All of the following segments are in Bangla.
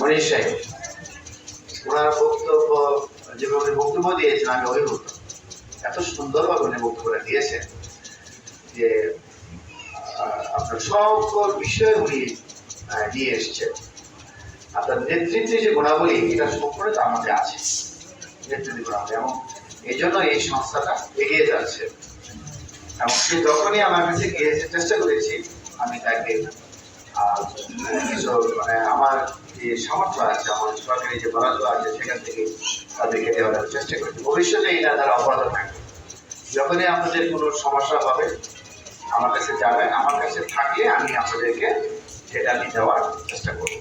মনীষ ওনার বক্তব্য, যেভাবে বক্তব্য দিয়েছেন, আমি অভিভূত। এত সুন্দরভাবে উনি বক্তব্যটা দিয়েছেন যে আপনার সকল বিষয়ে উনি নিয়ে এসছেন। আপনার নেতৃত্বে যে গুণাবলী, এটা সম্পূর্ণ তার মধ্যে আছে। নেতৃত্বে গুণাবলী। এবং এই জন্য এই সংস্থাটা এগিয়ে যাচ্ছে। এবং সে যখনই আমার কাছে গিয়েছে চেষ্টা করেছি, আমি তাকে মানে আমার যে সামর্থ্য আছে, আমার সরকারি যে বরাদ্দ আছে, সেখান থেকে তাদেরকে দেওয়ার চেষ্টা করছি। ভবিষ্যতে এটা তারা অব্যাহত থাকবে। যখনই আপনাদের কোনো সমস্যা হবে, আমার কাছে যাবে আমার কাছে থাকলে আমি আপনাদেরকে সেটা আমি দেওয়ার চেষ্টা করব।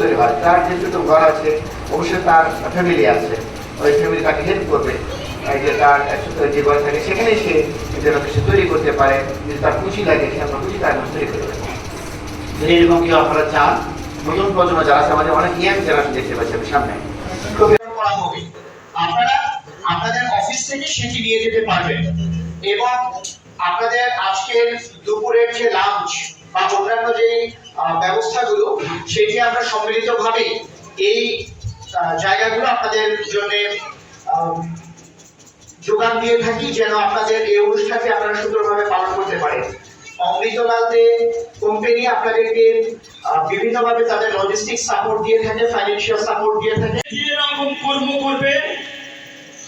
তৈরি তার যেটুকু ঘর আছে, অবশ্যই তার ফ্যামিলি আছে। ওই ফ্যামিলি তাকে হেল্প করবে। যে তার ঘর থাকে সেখানে সে নিজের কিছু তৈরি করতে পারে, যদি তার পুঁজি লাগে, সে আপনার পুঁজি তার তৈরি করতে পারে। যদি এরকম কেউ আপনারা চান, নতুন প্রজন্ম যারা আছে, আমাদের অনেক ইয়াং জেনারেশন দেখতে পাচ্ছি আমি সামনে। আপনারা আপনাদের অফিস থেকে সেটি নিয়ে যেতে পারবেন। এবং আপনাদের আজকের দুপুরের যে লাঞ্চ বা অন্যান্য যে ব্যবস্থাগুলো, সেটি আমরা সম্মিলিতভাবে এই জায়গাগুলো আপনাদের জন্য যোগান দিয়ে থাকি যেন আপনাদের এই অনুষ্ঠানটি আপনারা সুন্দরভাবে পালন করতে পারেন। অমৃতলাল দে কোম্পানি আপনাদেরকে বিভিন্নভাবে তাদের লজিস্টিক সাপোর্ট দিয়ে থাকে ফাইন্যান্সিয়াল সাপোর্ট দিয়ে থাকে। যে রকম কর্ম করবে,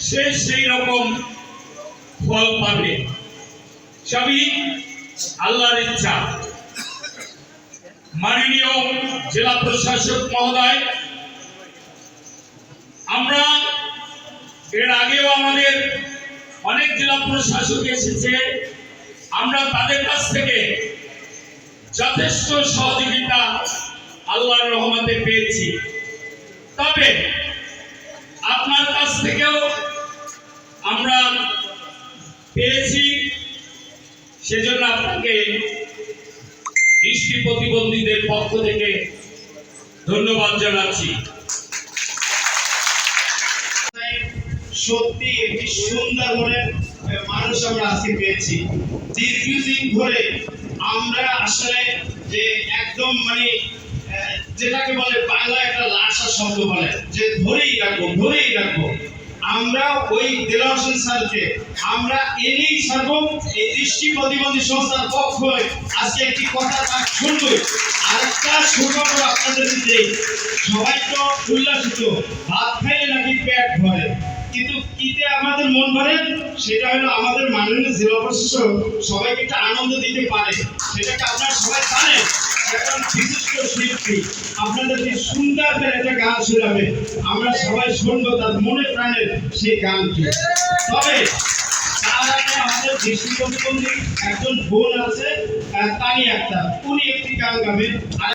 সে সেই রকম ফল পাবে। সবই আল্লাহর ইচ্ছা। মাননীয় জেলা প্রশাসক মহোদয়, আমরা এর আগেও আমাদের অনেক জেলা প্রশাসক এসেছে। আমরা তাদের কাছ থেকে যথেষ্ট সহযোগিতা আল্লাহর রহমতে পেয়েছি। তবে আপনার কাছ থেকেও আমরা পেয়েছি, সেজন্য আপনাকে দৃষ্টি প্রতিবন্ধীদের পক্ষ থেকে ধন্যবাদ জানাচ্ছি। সত্যি একটি সুন্দর মনের মানুষ আমরা আজকে পেয়েছি। দীর্ঘদিন ধরে আমরা আসলে যে একদম মানে যেটাকে বলে বাংলা একটা লাশা শব্দ বলে, যে ধরেই রাখব ধরেই রাখব। আমরা ওই দেলাওয়ার হোসেন স্যারকে, আমরা এনেই ছাড়বো, এই দৃষ্টি প্রতিবন্ধী সংস্থার পক্ষ হয়ে আজকে একটি কথা তার শুনবই। আরেকটা সুখবর আপনাদের দিতে সবাই তো উল্লাসিত, ভাত খাইলে নাকি পেট ভরে। কিন্তু কিতে আমাদের মন ভরে, সেটা হলো আমাদের মাননীয় জেলা প্রশাসক সবাইকে একটা আনন্দ দিতে পারে। সেটাকে আপনারা সবাই জানেন? একজন শিল্পী। সুন্দর একটা গান শোনাবে, আমরা সবাই শুনব তার মনে প্রাণের সেই গানটি। তবে তার আগে আমাদের একজন বোন আছে তানি আক্তার। উনি একটি গান গাবে আর